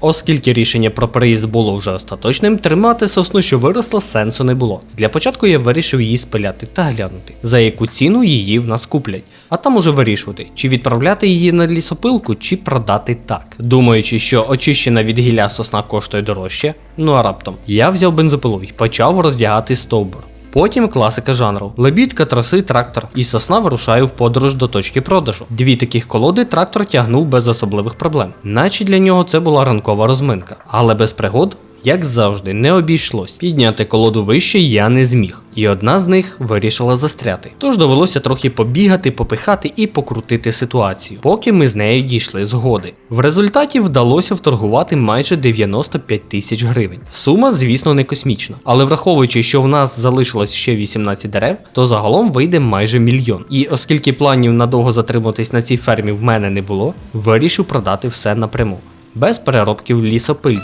Оскільки рішення про переїзд було вже остаточним, тримати сосну, що виросла, сенсу не було. Для початку я вирішив її спиляти та глянути, за яку ціну її в нас куплять. А там уже вирішувати, чи відправляти її на лісопилку, чи продати так. Думаючи, що очищена від гілля сосна коштує дорожче, ну а раптом я взяв бензопилу і почав роздягати стовбур. Потім класика жанру: лебідка, траси, трактор, і сосна вирушає в подорож до точки продажу. Дві таких колоди трактор тягнув без особливих проблем, наче для нього це була ранкова розминка, але без пригод. Як завжди, не обійшлось. Підняти колоду вище я не зміг, і одна з них вирішила застряти. Тож довелося трохи побігати, попихати і покрутити ситуацію, поки ми з нею дійшли згоди. В результаті вдалося вторгувати майже 95 тисяч гривень. Сума, звісно, не космічна, але враховуючи, що в нас залишилось ще 18 дерев, то загалом вийде майже мільйон. І оскільки планів надовго затриматись на цій фермі в мене не було, вирішив продати все напряму, без переробків лісопильні.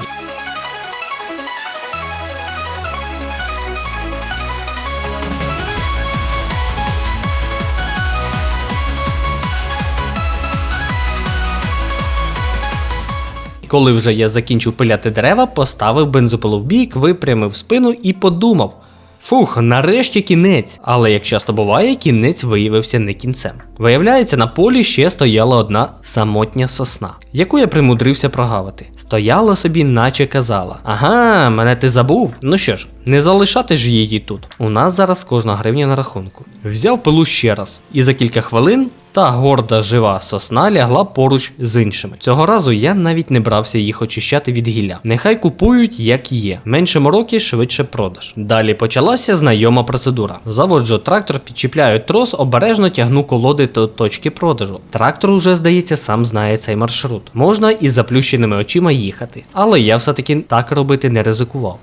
Коли вже я закінчив пиляти дерева, поставив бензопилу в бік, випрямив спину і подумав. Фух, нарешті кінець. Але як часто буває, кінець виявився не кінцем. Виявляється, на полі ще стояла одна самотня сосна, яку я примудрився прогавити. Стояла собі, наче казала: Ага, мене ти забув. Ну що ж, не залишати ж її тут. У нас зараз кожна гривня на рахунку. Взяв пилу ще раз, і за кілька хвилин та горда жива сосна лягла поруч з іншими. Цього разу я навіть не брався їх очищати від гілля. Нехай купують, як є. Менше мороки, швидше продаж. Далі почалася знайома процедура. Заводжу трактор, підчіпляю трос, обережно тягну колоди до точки продажу. Трактор уже, здається, сам знає цей маршрут. Можна із заплющеними очима їхати. Але я все-таки так робити не ризикував.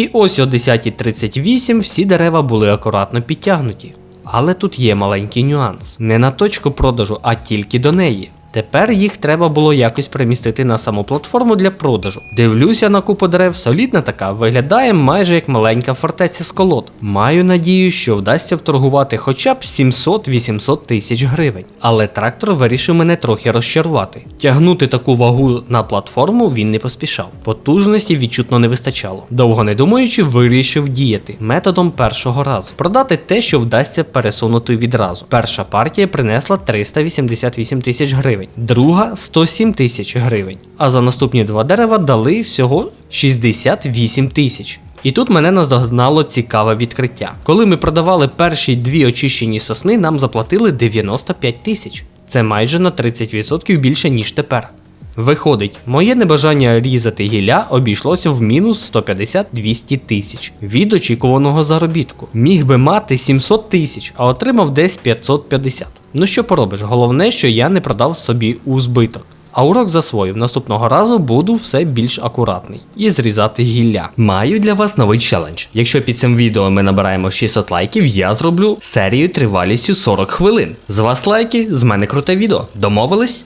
І ось о 10.38 всі дерева були акуратно підтягнуті. Але тут є маленький нюанс: не на точку продажу, а тільки до неї. Тепер їх треба було якось примістити на саму платформу для продажу. Дивлюся на купу дерев, солідна така, виглядає майже як маленька фортеця з колод. Маю надію, що вдасться вторгувати хоча б 700-800 тисяч гривень. Але трактор вирішив мене трохи розчарувати. Тягнути таку вагу на платформу він не поспішав. Потужності відчутно не вистачало. Довго не думаючи, вирішив діяти методом першого разу. Продати те, що вдасться пересунути відразу. Перша партія принесла 388 тисяч гривень, друга 107 тисяч гривень. А за наступні два дерева дали всього 68 тисяч. І тут мене наздогнало цікаве відкриття. Коли ми продавали перші дві очищені сосни, нам заплатили 95 тисяч. Це майже на 30% більше, ніж тепер. Виходить, моє небажання різати гілля обійшлося в мінус 150-200 тисяч від очікуваного заробітку. Міг би мати 700 тисяч, а отримав десь 550. Ну що поробиш, головне, що я не продав собі у збиток. А урок засвоїв. Наступного разу буду все більш акуратний і зрізати гілля. Маю для вас новий челендж. Якщо під цим відео ми набираємо 600 лайків, я зроблю серію тривалістю 40 хвилин. З вас лайки, з мене круте відео. Домовились?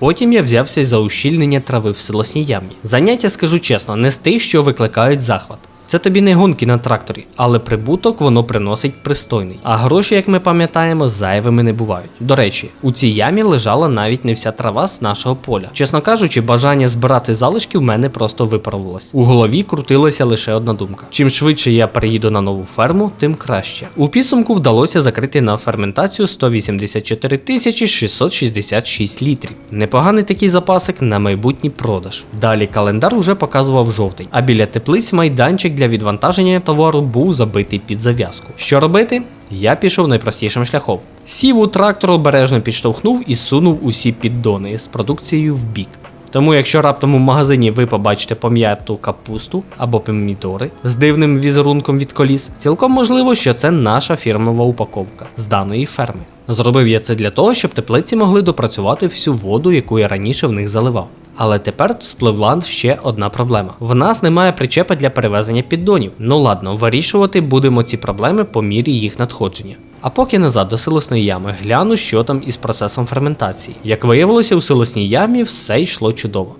Потім я взявся за ущільнення трави в селосній ямі. Заняття, скажу чесно, не з тих, що викликають захват. Це тобі не гонки на тракторі, але прибуток воно приносить пристойний. А гроші, як ми пам'ятаємо, зайвими не бувають. До речі, у цій ямі лежала навіть не вся трава з нашого поля. Чесно кажучи, бажання збирати залишки в мене просто випарувалось. У голові крутилася лише одна думка: чим швидше я переїду на нову ферму, тим краще. У підсумку вдалося закрити на ферментацію 184 тисячі 666 літрів. Непоганий такий запасик на майбутній продаж. Далі календар уже показував жовтень, а біля теплиць майданчик для відвантаження товару був забитий під зав'язку. Що робити? Я пішов найпростішим шляхом. Сів у трактор обережно підштовхнув і сунув усі піддони з продукцією в бік. Тому, якщо раптом у магазині ви побачите пом'яту капусту або помідори з дивним візерунком від коліс, цілком можливо, що це наша фірмова упаковка з даної ферми. Зробив я це для того, щоб теплиці могли допрацювати всю воду, яку я раніше в них заливав. Але тепер спливла ще одна проблема. В нас немає причепа для перевезення піддонів. Ну ладно, вирішувати будемо ці проблеми по мірі їх надходження. А поки назад до силосної ями гляну, що там із процесом ферментації. Як виявилося, у силосній ямі все йшло чудово.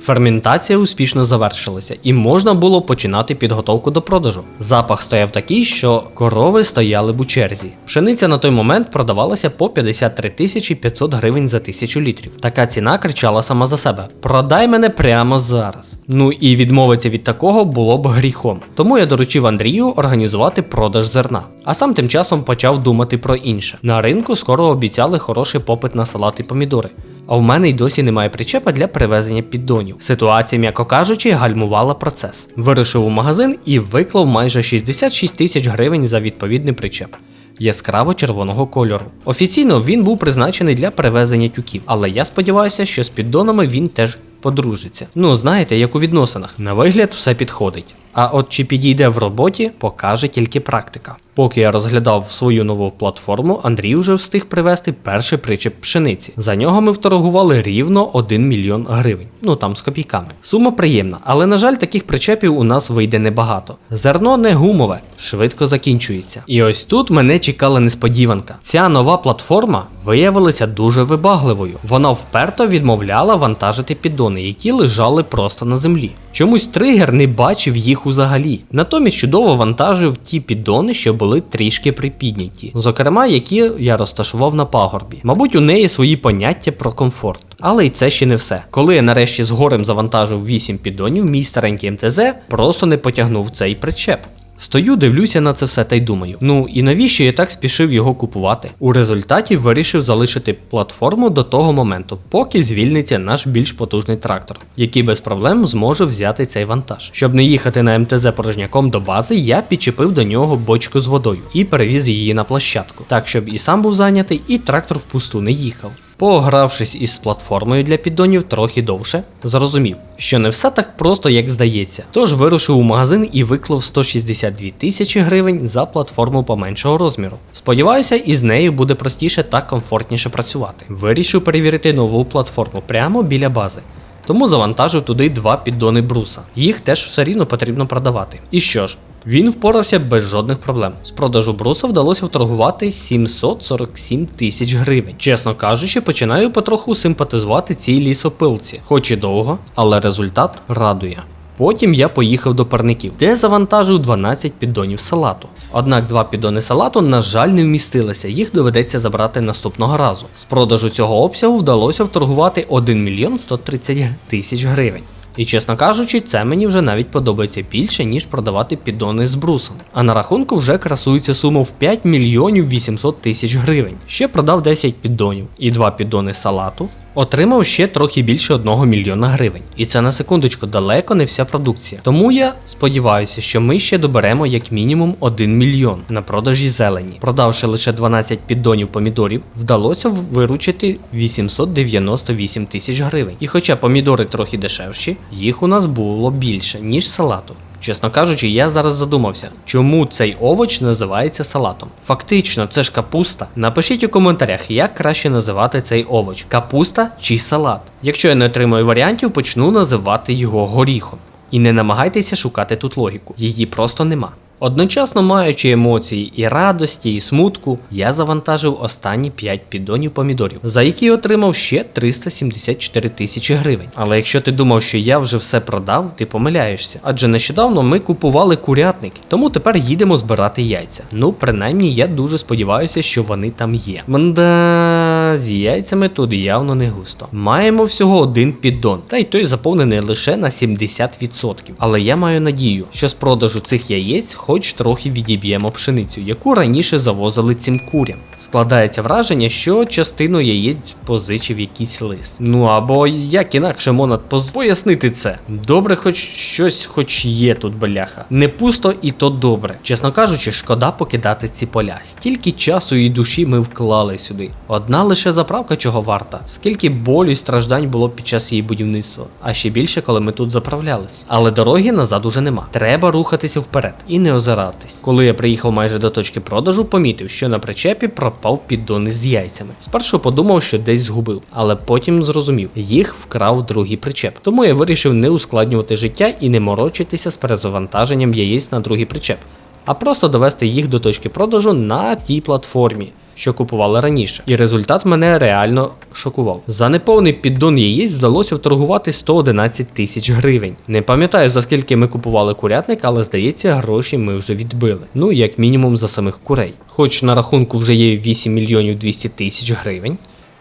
Ферментація успішно завершилася, і можна було починати підготовку до продажу. Запах стояв такий, що корови стояли б у черзі. Пшениця на той момент продавалася по 53 тисячі 500 гривень за тисячу літрів. Така ціна кричала сама за себе: продай мене прямо зараз. Ну і відмовитися від такого було б гріхом. Тому я доручив Андрію організувати продаж зерна. А сам тим часом почав думати про інше. На ринку скоро обіцяли хороший попит на салат і помідори. А в мене й досі немає причепа для перевезення піддонів. Ситуація, м'яко кажучи, гальмувала процес. Вирушив у магазин і виклав майже 66 тисяч гривень за відповідний причеп. Яскраво червоного кольору. Офіційно він був призначений для перевезення тюків, але я сподіваюся, що з піддонами він теж подружиться. Ну, знаєте, як у відносинах. На вигляд все підходить. А от чи підійде в роботі, покаже тільки практика. Поки я розглядав свою нову платформу, Андрій вже встиг привезти перший причеп пшениці. За нього ми вторгували рівно 1 мільйон гривень. Ну там з копійками. Сума приємна, але на жаль, таких причепів у нас вийде небагато. Зерно не гумове, швидко закінчується. І ось тут мене чекала несподіванка. Ця нова платформа виявилася дуже вибагливою. Вона вперто відмовляла вантажити піддони, які лежали просто на землі. Чомусь тригер не бачив їх взагалі. Натомість чудово вантажив ті піддони, що були трішки припідняті, зокрема, які я розташував на пагорбі. Мабуть, у неї свої поняття про комфорт. Але й це ще не все. Коли я нарешті з горем завантажив 8 піддонів, мій старенький МТЗ просто не потягнув цей причеп. Стою, дивлюся на це все та й думаю. Ну і навіщо я так спішив його купувати? У результаті вирішив залишити платформу до того моменту, поки звільниться наш більш потужний трактор, який без проблем зможе взяти цей вантаж. Щоб не їхати на МТЗ порожняком до бази, я підчепив до нього бочку з водою і перевіз її на площадку, так щоб і сам був зайнятий, і трактор впусту не їхав. Погравшись із платформою для піддонів трохи довше, зрозумів, що не все так просто, як здається. Тож вирушив у магазин і виклав 162 тисячі гривень за платформу поменшого розміру. Сподіваюся, із нею буде простіше та комфортніше працювати. Вирішив перевірити нову платформу прямо біля бази. Тому завантажив туди два піддони бруса. Їх теж все рівно потрібно продавати. І що ж, він впорався без жодних проблем. З продажу бруса вдалося вторгувати 747 тисяч гривень. Чесно кажучи, починаю потроху симпатизувати цій лісопилці, хоч і довго, але результат радує. Потім я поїхав до парників, де завантажив 12 піддонів салату. Однак два піддони салату, на жаль, не вмістилися, їх доведеться забрати наступного разу. З продажу цього обсягу вдалося вторгувати 1 мільйон 130 тисяч гривень. І чесно кажучи, це мені вже навіть подобається більше, ніж продавати піддони з брусом. А на рахунку вже красується сума в 5 мільйонів 800 тисяч гривень. Ще продав 10 піддонів і 2 піддони салату. Отримав ще трохи більше 1 мільйона гривень. І це на секундочку далеко не вся продукція. Тому я сподіваюся, що ми ще доберемо як мінімум 1 мільйон на продажі зелені. Продавши лише 12 піддонів помідорів, вдалося виручити 898 тисяч гривень. І хоча помідори трохи дешевші, їх у нас було більше, ніж салату. Чесно кажучи, я зараз задумався, чому цей овоч називається салатом. Фактично, це ж капуста. Напишіть у коментарях, як краще називати цей овоч: капуста чи салат. Якщо я не отримаю варіантів, почну називати його горіхом. І не намагайтеся шукати тут логіку, її просто нема. Одночасно маючи емоції і радості, і смутку, я завантажив останні 5 піддонів помідорів, за які отримав ще 374 тисячі гривень. Але якщо ти думав, що я вже все продав, ти помиляєшся. Адже нещодавно ми купували курятник, тому тепер їдемо збирати яйця. Ну, принаймні, я дуже сподіваюся, що вони там є. Мда, з яйцями тут явно не густо. Маємо всього один піддон, та й той заповнений лише на 70%. Але я маю надію, що з продажу цих яєць хоч трохи відіб'ємо пшеницю, яку раніше завозили цим курям. Складається враження, що частину яєць позичив якийсь лист. Ну або як інакше можна пояснити це. Добре, хоч щось хоч є тут бляха. Не пусто і то добре. Чесно кажучи, шкода покидати ці поля. Стільки часу і душі ми вклали сюди. Одна лише лише заправка чого варта, скільки болю і страждань було під час її будівництва, а ще більше, коли ми тут заправлялись. Але дороги назад уже нема. Треба рухатися вперед і не озиратись. Коли я приїхав майже до точки продажу, помітив, що на причепі пропав піддон із яйцями. Спершу подумав, що десь згубив, але потім зрозумів, їх вкрав другий причеп. Тому я вирішив не ускладнювати життя і не морочитися з перезавантаженням яєць на другий причеп, а просто довести їх до точки продажу на тій платформі. Що купували раніше, і результат мене реально шокував. За неповний піддон яєць вдалося вторгувати 111 тисяч гривень. Не пам'ятаю за скільки ми купували курятник, але здається, гроші ми вже відбили. Ну як мінімум за самих курей. Хоч на рахунку вже є 8 мільйонів 200 тисяч гривень.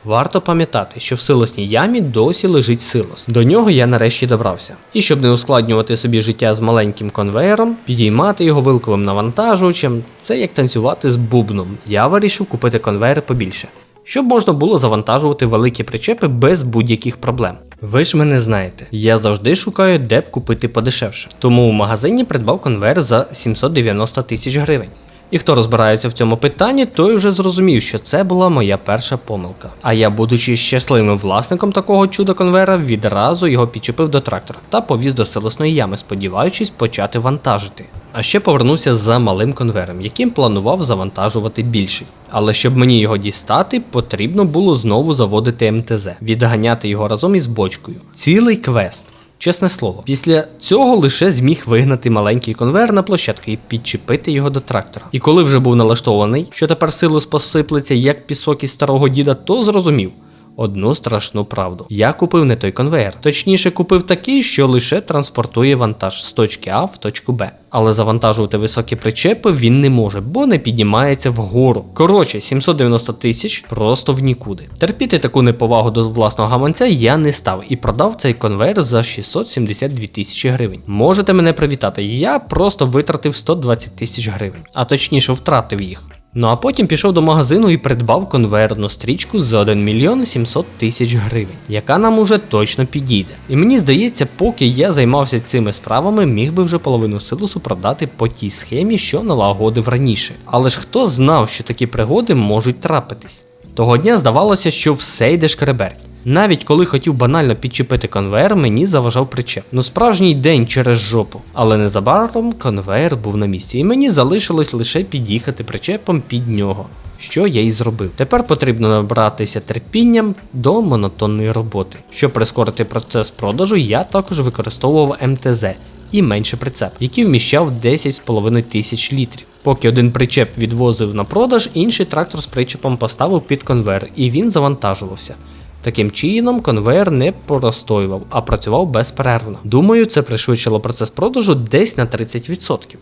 Варто пам'ятати, що в силосній ямі досі лежить силос. До нього я нарешті добрався. І щоб не ускладнювати собі життя з маленьким конвеєром, підіймати його вилковим навантажувачем, це як танцювати з бубном. Я вирішив купити конвейер побільше. Щоб можна було завантажувати великі причепи без будь-яких проблем. Ви ж мене знаєте, я завжди шукаю, де б купити подешевше. Тому в магазині придбав конвейер за 790 тисяч гривень. І хто розбирається в цьому питанні, той вже зрозумів, що це була моя перша помилка. А я, будучи щасливим власником такого чудо конвейера, відразу його підчепив до трактора та повіз до селосної ями, сподіваючись почати вантажити. А ще повернувся за малим конвейером, яким планував завантажувати більший. Але щоб мені його дістати, потрібно було знову заводити МТЗ, відганяти його разом із бочкою. Цілий квест. Чесне слово, після цього лише зміг вигнати маленький конвейер на площадку і підчепити його до трактора. І коли вже був налаштований, що тепер силу посиплеться як пісок із старого діда, то зрозумів. Одну страшну правду. Я купив не той конвейер. Точніше, купив такий, що лише транспортує вантаж з точки А в точку Б. Але завантажувати високі причепи він не може, бо не піднімається вгору. Коротше, 790 тисяч просто в нікуди. Терпіти таку неповагу до власного гаманця я не став і продав цей конвейер за 672 тисячі гривень. Можете мене привітати, я просто витратив 120 тисяч гривень, а точніше втратив їх. Ну а потім пішов до магазину і придбав конвертну стрічку за 1 мільйон 700 тисяч гривень, яка нам уже точно підійде. І мені здається, поки я займався цими справами, міг би вже половину силусу продати по тій схемі, що налагодив раніше. Але ж хто знав, що такі пригоди можуть трапитись? Того дня здавалося, що все йде шкреберть. Навіть коли хотів банально підчепити конвейер, мені заважав причеп. Ну справжній день через жопу. Але незабаром конвейер був на місці, і мені залишилось лише під'їхати причепом під нього. Що я і зробив. Тепер потрібно набратися терпінням до монотонної роботи. Щоб прискорити процес продажу, я також використовував МТЗ і менше прицеп, який вміщав 10,5 тисяч літрів. Поки один причеп відвозив на продаж, інший трактор з причепом поставив під конвейер, і він завантажувався. Таким чином, конвейер не простоював, а працював безперервно. Думаю, це пришвидшило процес продажу десь на 30%.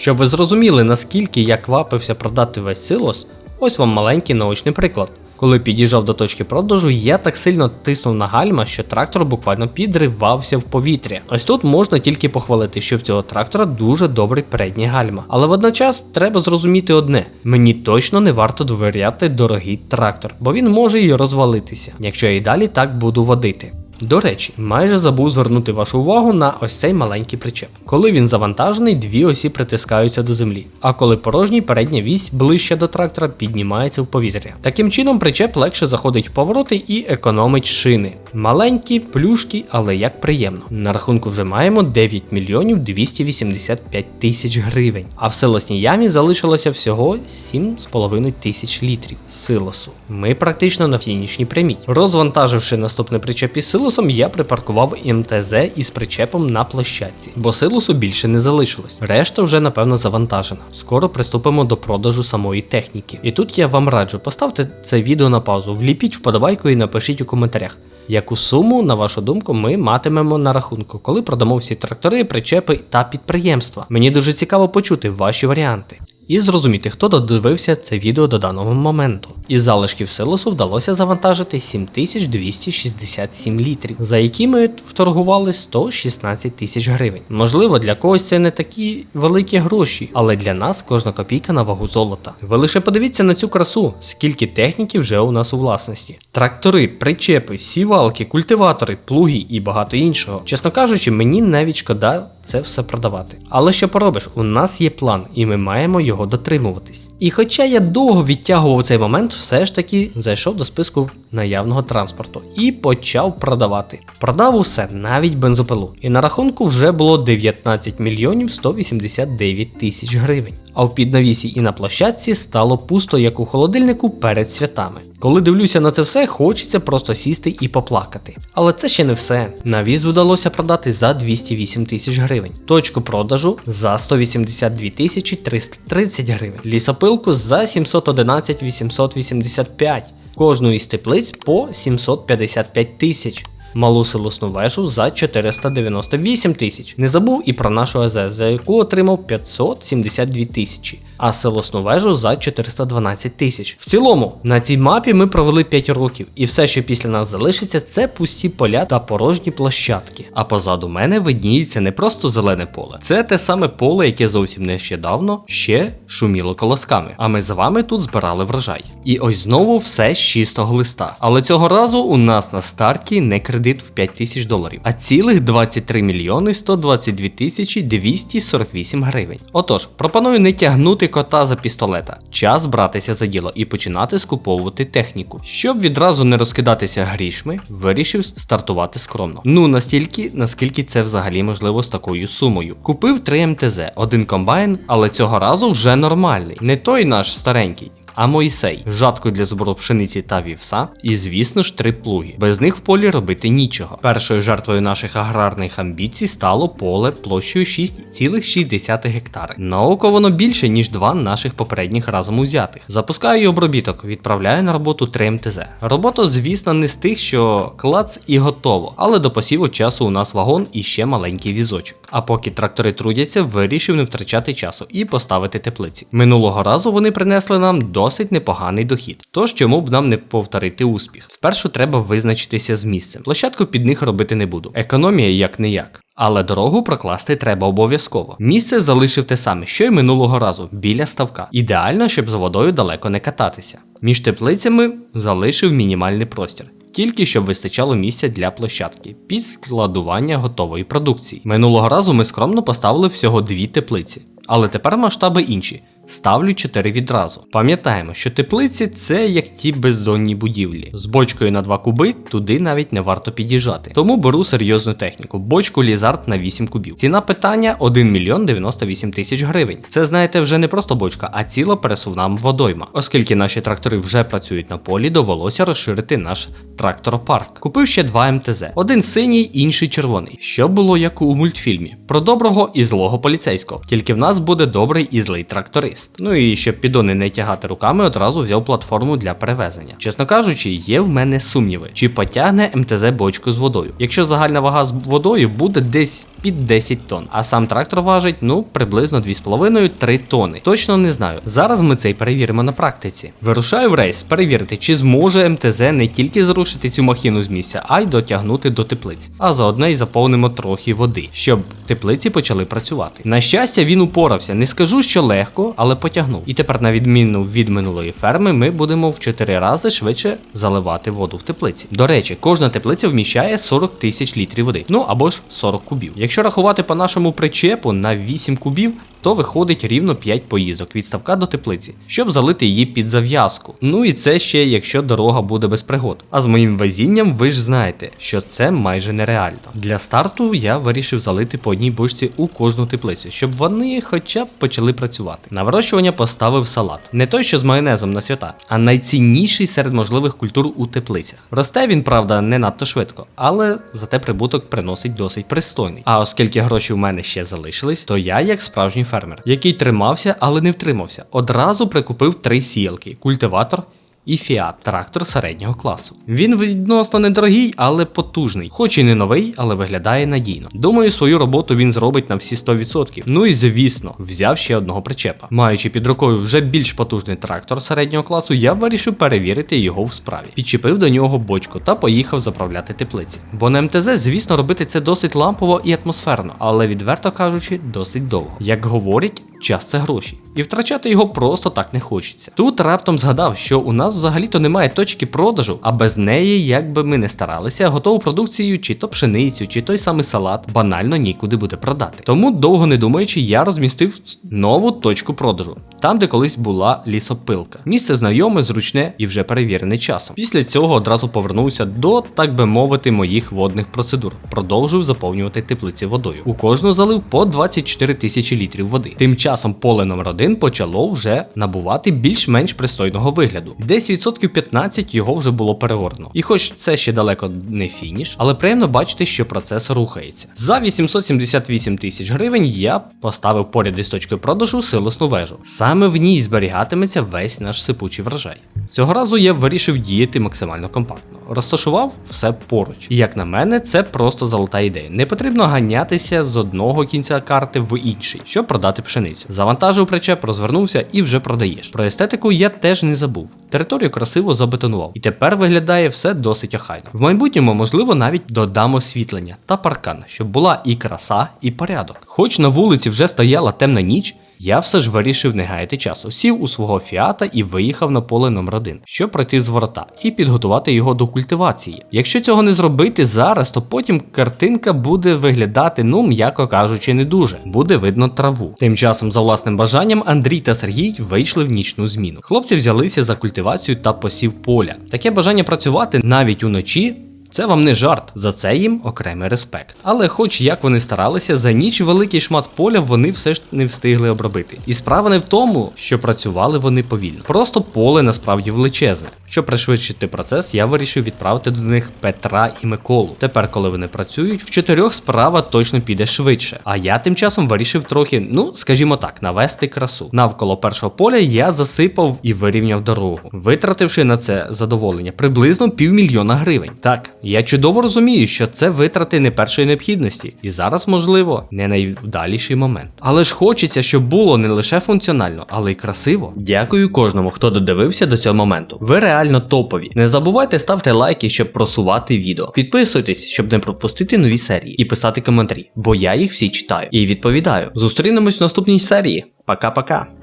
Щоб ви зрозуміли, наскільки я квапився продати весь силос, ось вам маленький наочний приклад. Коли під'їжджав до точки продажу, я так сильно тиснув на гальма, що трактор буквально підривався в повітря. Ось тут можна тільки похвалити, що в цього трактора дуже добрий передній гальма. Але водночас треба зрозуміти одне: мені точно не варто довіряти дорогий трактор, бо він може і розвалитися, якщо я і далі так буду водити. До речі, майже забув звернути вашу увагу на ось цей маленький причеп. Коли він завантажений, дві осі притискаються до землі, а коли порожній, передня вісь ближче до трактора піднімається в повітря. Таким чином, причеп легше заходить в повороти і економить шини. Маленькі, плюшки, але як приємно. На рахунку вже маємо 9 мільйонів 285 тисяч гривень, а в силосній ямі залишилося всього 7,5 тисяч літрів силосу. Ми практично на фінішній прямій. Розвантаживши наступний причеп із силосом, я припаркував МТЗ із причепом на площадці, бо силосу більше не залишилось. Решта вже напевно завантажена. Скоро приступимо до продажу самої техніки. І тут я вам раджу, поставте це відео на паузу, вліпіть вподобайку і напишіть у коментарях. Яку суму, на вашу думку, ми матимемо на рахунку, коли продамо всі трактори, причепи та підприємства? Мені дуже цікаво почути ваші варіанти. І зрозуміти, хто додивився це відео до даного моменту. Із залишків силосу вдалося завантажити 7267 літрів, за які ми вторгували 116 тисяч гривень. Можливо, для когось це не такі великі гроші, але для нас кожна копійка на вагу золота. Ви лише подивіться на цю красу, скільки техніки вже у нас у власності: трактори, причепи, сівалки, культиватори, плуги і багато іншого. Чесно кажучи, мені навіть шкода це все продавати. Але що поробиш, у нас є план, і ми маємо його дотримуватись. І хоча я довго відтягував цей момент, все ж таки зайшов до списку наявного транспорту і почав продавати. Продав усе, навіть бензопилу. І на рахунку вже було 19 мільйонів 189 тисяч гривень. А в піднавісі і на площадці стало пусто, як у холодильнику перед святами. Коли дивлюся на це все, хочеться просто сісти і поплакати. Але це ще не все. Навіз вдалося продати за 208 тисяч гривень. Точку продажу за 182 тисячі 330 гривень. Лісопилку за 711 885. Кожну із теплиць по 755 тисяч. Малу силосну вежу за 498 тисяч. Не забув і про нашу АЗ, за яку отримав 572 тисячі, а силосну вежу за 412 тисяч. В цілому, на цій мапі ми провели 5 років, і все, що після нас залишиться, це пусті поля та порожні площадки. А позаду мене видніється не просто зелене поле, це те саме поле, яке зовсім нещодавно ще шуміло колосками. А ми з вами тут збирали врожай. І ось знову все з чистого листа. Але цього разу у нас на старті не кредит в 5 тисяч доларів, а цілих 23 мільйони 122 тисячі 248 гривень. Отож, пропоную не тягнути кота за пістолета. Час братися за діло і починати скуповувати техніку. Щоб відразу не розкидатися грішми, вирішив стартувати скромно. Ну настільки, наскільки це взагалі можливо з такою сумою. Купив 3 МТЗ, один комбайн, але цього разу вже нормальний. Не той наш старенький. А Мойсей, жатку для збору пшениці та вівса, і звісно ж три плуги. Без них в полі робити нічого. Першою жертвою наших аграрних амбіцій стало поле площею 6,6 гектари. На око воно більше, ніж два наших попередніх разом узятих. Запускаю обробіток, відправляю на роботу 3 МТЗ. Робота, звісно, не з тих, що клац і готово, але до посіву часу у нас вагон і ще маленький візочок. А поки трактори трудяться, вирішив не втрачати часу і поставити теплиці. Минулого разу вони принесли нам досить непоганий дохід. Тож чому б нам не повторити успіх? Спершу треба визначитися з місцем. Площадку під них робити не буду. Економія як не як. Але дорогу прокласти треба обов'язково. Місце залишив те саме, що й минулого разу, біля ставка. Ідеально, щоб з водою далеко не кататися. Між теплицями залишив мінімальний простір. Тільки щоб вистачало місця для площадки під складування готової продукції. Минулого разу ми скромно поставили всього дві теплиці, але тепер масштаби інші. Ставлю 4 відразу. Пам'ятаємо, що теплиці це як ті бездонні будівлі. З бочкою на 2 куби туди навіть не варто під'їжджати. Тому беру серйозну техніку. Бочку Лізард на 8 кубів. Ціна питання 1 мільйон 98 тисяч гривень. Це знаєте вже не просто бочка, а ціла пересувна водойма. Оскільки наші трактори вже працюють на полі, довелося розширити наш тракторопарк. Купив ще два МТЗ: один синій, інший червоний. Що було як у мультфільмі про доброго і злого поліцейського. Тільки в нас буде добрий і злий тракторист. Ну і щоб підони не тягати руками, одразу взяв платформу для перевезення. Чесно кажучи, є в мене сумніви, чи потягне МТЗ бочку з водою. Якщо загальна вага з водою буде десь під 10 тонн, а сам трактор важить ну приблизно 2,5-3 тонни. Точно не знаю. Зараз ми це й перевіримо на практиці. Вирушаю в рейс перевірити, чи зможе МТЗ не тільки зрушити цю махіну з місця, а й дотягнути до теплиць. А заодно й заповнимо трохи води, щоб теплиці почали працювати. На щастя, він упорався. Не скажу, що легко, але потягнув. І тепер, на відміну від минулої ферми, ми будемо в 4 рази швидше заливати воду в теплиці. До речі, кожна теплиця вміщає 40 тисяч літрів води, ну або ж 40 кубів. Якщо рахувати по нашому причепу на 8 кубів, то виходить рівно 5 поїздок від ставка до теплиці, щоб залити її під зав'язку. Ну і це ще якщо дорога буде без пригод. А з моїм везінням ви ж знаєте, що це майже нереально. Для старту я вирішив залити по одній бочці у кожну теплицю, щоб вони хоча б почали працювати. На вирощування поставив салат. Не той, що з майонезом на свята, а найцінніший серед можливих культур у теплицях. Росте він, правда, не надто швидко, але зате прибуток приносить досить пристойний. А оскільки гроші в мене ще залишились, то я, як справжній фермер, який тримався, але не втримався, одразу прикупив три сіялки: культиватор. І Fiat трактор середнього класу. Він відносно недорогий, але потужний, хоч і не новий, але виглядає надійно. Думаю, свою роботу він зробить на всі 100%. Ну і звісно, взяв ще одного причепа. Маючи під рукою вже більш потужний трактор середнього класу, я вирішив перевірити його в справі. Підчепив до нього бочку та поїхав заправляти теплиці. Бо на МТЗ, звісно, робити це досить лампово і атмосферно, але відверто кажучи, досить довго. Як говорять, час це гроші. І втрачати його просто так не хочеться. Тут раптом згадав, що у нас взагалі-то немає точки продажу, а без неї, як би ми не старалися, готову продукцію, чи то пшеницю, чи той самий салат, банально нікуди буде продати. Тому, довго не думаючи, я розмістив нову точку продажу, там, де колись була лісопилка. Місце знайоме, зручне і вже перевірене часом. Після цього одразу повернувся до, так би мовити, моїх водних процедур. Продовжив заповнювати теплиці водою. У кожну залив по 24 тисячі літрів води. Тим часом поле номер 1 почало вже набувати більш-менш пристойного вигляду. Десь відсотків 15 його вже було перегорно. І хоч це ще далеко не фініш, але приємно бачити, що процес рухається. За 878 тисяч гривень я поставив поряд із точкою продажу силосну вежу. Саме в ній зберігатиметься весь наш сипучий врожай. Цього разу я вирішив діяти максимально компактно. Розташував все поруч. І як на мене, це просто золота ідея. Не потрібно ганятися з одного кінця карти в інший, щоб продати пшеницю. Завантажив причеп, розвернувся і вже продаєш. Про естетику я теж не забув. Територію красиво забетонував, і тепер виглядає все досить охайно. В майбутньому, можливо, навіть додам освітлення та паркан, щоб була і краса, і порядок. Хоч на вулиці вже стояла темна ніч. Я все ж вирішив не гаяти часу, сів у свого фіата і виїхав на поле номер 1 щоб пройти з ворота і підготувати його до культивації. Якщо цього не зробити зараз, то потім картинка буде виглядати, ну м'яко кажучи, не дуже. Буде видно траву. Тим часом, за власним бажанням, Андрій та Сергій вийшли в нічну зміну. Хлопці взялися за культивацію та посів поля. Таке бажання працювати навіть уночі. Це вам не жарт, за це їм окремий респект. Але, хоч як вони старалися, за ніч великий шмат поля вони все ж не встигли обробити. І справа не в тому, що працювали вони повільно. Просто поле насправді величезне. Щоб пришвидшити процес, я вирішив відправити до них Петра і Миколу. Тепер, коли вони працюють, в чотирьох справа точно піде швидше. А я тим часом вирішив трохи, ну скажімо так, навести красу. Навколо першого поля я засипав і вирівняв дорогу, витративши на це задоволення приблизно півмільйона гривень. Так. Я чудово розумію, що це витрати не першої необхідності, і зараз, можливо, не найвдаліший момент. Але ж хочеться, щоб було не лише функціонально, але й красиво. Дякую кожному, хто додивився до цього моменту. Ви реально топові. Не забувайте ставити лайки, щоб просувати відео. Підписуйтесь, щоб не пропустити нові серії, і писати коментарі, бо я їх всі читаю і відповідаю. Зустрінемось в наступній серії. Пока-пока.